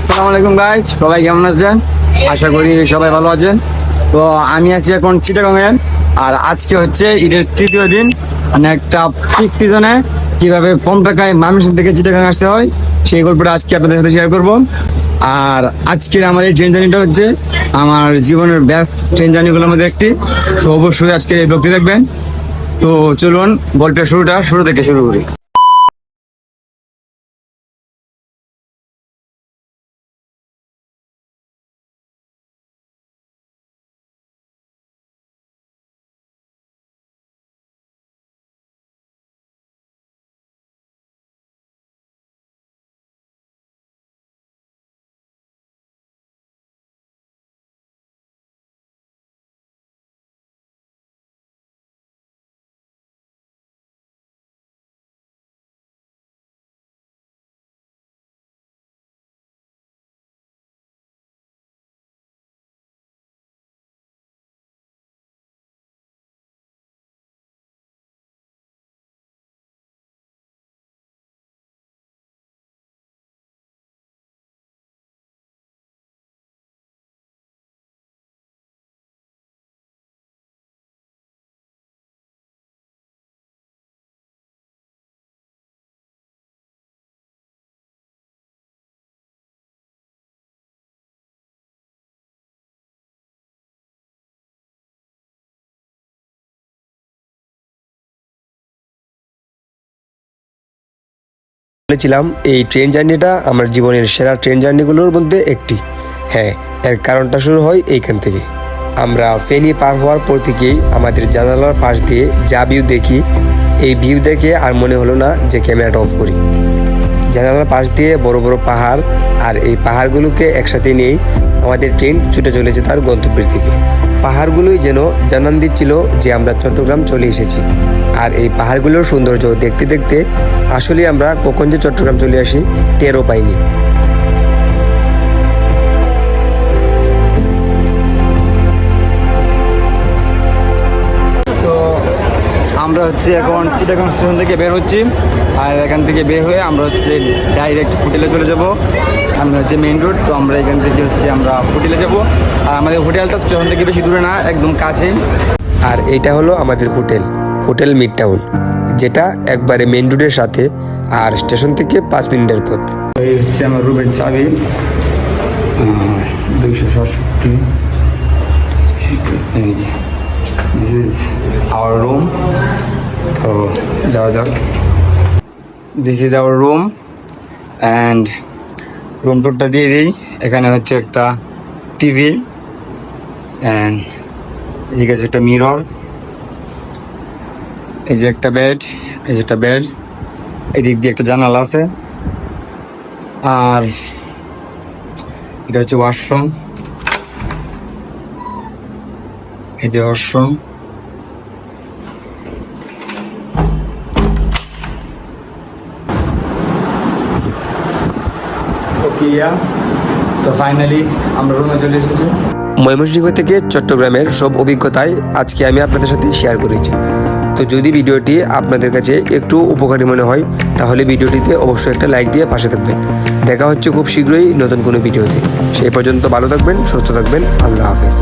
আসসালামু আলাইকুম গাইজ সবাই কেমন আছেন? আশা করি সবাই ভালো আছেন। তো আমি আছি এখন চিটাগাংয়ে আর আজকে হচ্ছে ঈদের তৃতীয় দিন। মানে একটা পিক সিজনে কীভাবে কম টাকায় মানুষের থেকে চিটাগাং আসতে হয়, সেই গল্পটা আজকে আপনাদের সাথে শেয়ার করব। আর আজকের আমার এই ট্রেন জার্নিটা হচ্ছে আমার জীবনের বেস্ট ট্রেন জার্নিগুলোর মধ্যে একটি। তো অবশ্যই আজকে এই ব্লগটি দেখবেন। তো চলুন গল্পের শুরুটা, শুরু থেকে শুরু করি। বলেছিলাম এই ট্রেন জার্নিটা আমার জীবনের সেরা ট্রেন জার্নিগুলোর মধ্যে একটি। হ্যাঁ এর কারণটা শুরু হয় এইখান থেকে। আমরা ফেনি পার হওয়ার পর থেকেই আমাদের জানালার পাশ দিয়ে যা ভিউ দেখি, এই ভিউ দেখে আর মনে হলো না যে ক্যামেরাটা অফ করি। জানালার পাশ দিয়ে বড় বড় পাহাড় আর এই পাহাড়গুলোকে একসাথে নিয়েই আমাদের ট্রেন ছুটে চলেছে তার গন্তব্যের দিকে। পাহাড়গুলোই যেন জানান দিচ্ছিল যে আমরা চট্টগ্রাম চলে এসেছি। আর এই পাহাড়গুলোর সৌন্দর্য দেখতে দেখতে আসলে আমরা কখন যে চট্টগ্রাম চলে আসি টেরও পাইনি। আমরা হচ্ছে এখন চিটাগাং স্টেশন থেকে বের হচ্ছি। আর এখান থেকে বের হয়ে আমরা হচ্ছে ডাইরেক্ট হোটেলে চলে যাব। আমরা হচ্ছে মেইন রোড তো আমরা এখান থেকে হচ্ছে আমরা হোটেলে যাব। আর আমাদের হোটেলটা স্টেশন থেকে বেশি দূরে না একদম কাছে। আর এটা হলো আমাদের হোটেল হোটেল মিড টাউন যেটা একবারে মেন রোডের সাথে আর স্টেশন থেকে পাঁচ মিনিটের পথ। এই হচ্ছে আমার রুমের চাবি। দুইশো সাতষট্টি। দিস ইজ আওয়ার রুম তো যাওয়া যাক। This is our room and room টুরটা দিয়ে দিই। এখানে হচ্ছে একটা টিভি অ্যান্ড এদিকে আছে একটা মিরর এই যে একটা বেড এই যে একটা বেড এদিক দিয়ে একটা জানালা আছে। আর এটা হচ্ছে ওয়াশরুম এই যে ময়মনসিংহ থেকে চট্টগ্রামের সব অভিজ্ঞতায় আজকে আমি আপনাদের সাথে শেয়ার করেছি। তো যদি ভিডিওটি আপনাদের কাছে একটু উপকারী মনে হয়, তাহলে ভিডিওটিতে অবশ্যই একটা লাইক দিয়ে পাশে থাকবেন। দেখা হচ্ছে খুব শীঘ্রই নতুন কোনো ভিডিওতে। সেই পর্যন্ত ভালো থাকবেন, সুস্থ থাকবেন। আল্লাহ হাফেজ।